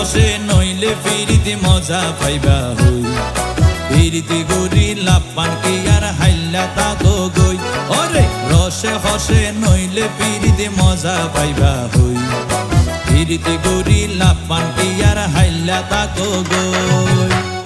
হসে নইলে ফিরিতে মজা পাইবা হই। ফিরিতে গরি লাপান কি আর হাইলা তো গই। ওরে, রসে হসে, নইলে ফিরিতে মজা পাইবা হই। ফিরিতে গরি লাপান কি আর হাইলা তো গই।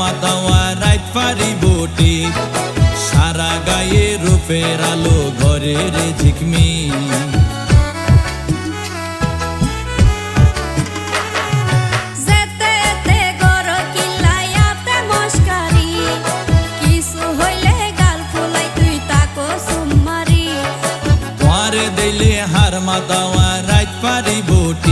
মাতাওয়া রাইত পারি বটি। সারা গায়ে রূপের আলো ঘরে রে ঝিকমি। হার মাতাওয়া রাইত পারি বটি।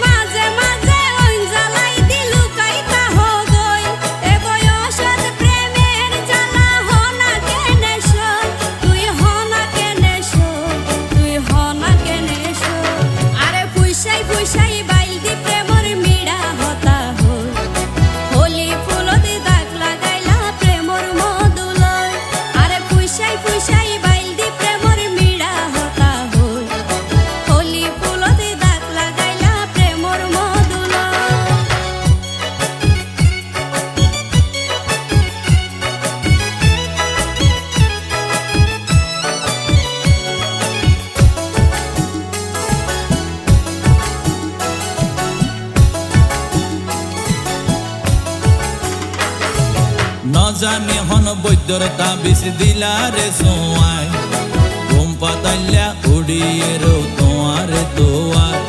জানি হন বৈদ্যর তাবিজ দিলা রে সোয়াই। ঘুম পাতাইলা উড়িয়ে রো তোমারে তোয়ার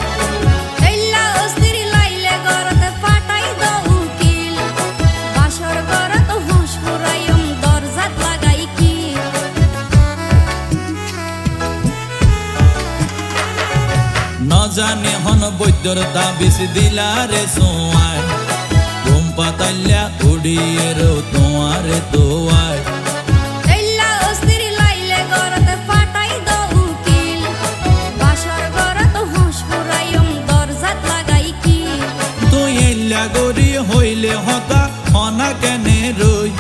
এল্লা অস্থির লাইলে গরতে ফাটাই দ উকিল। বাসর গরত হুঁশ ফুরাইম দরজাত লাগাই কি ন জানি হন বৈদ্যর তাবিজ দিলা রে সোয়াই। উড়িয়ে রো তোমারে গরি হইলে হতা হনা কেনে রই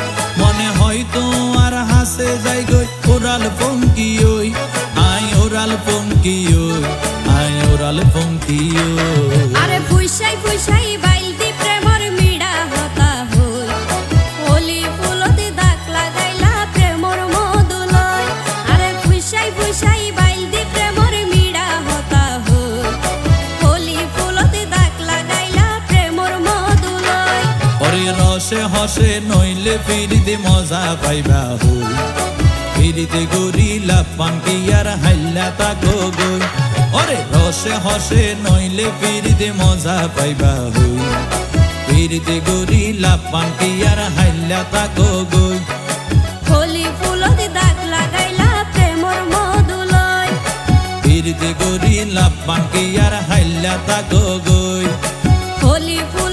মনে হয় তোমার হাসে যাই গই ওরাল পঙ্কি ওই আই ওরাল পঙ্কি ওই আই ওরাল পঙ্কি ওই আরে ফুইসাই ফুইসাই হসে নইলে ফিরিতে মজা পাইবা হই ফিরিতে গরি লাপান কি আর হাইলা তাকো গই। ওরে রসে হসে নইলে ফিরিতে মজা পাইবা হই ফিরিতে গরি লাপান কি আর হাইলা তাকো গই। হোলি ফুলতে দাগ লাগাইলা প্রেমর মধুলয়। ফিরিতে গরি লাপান কি আর হাইলা তাকো গই। হোলি ফুল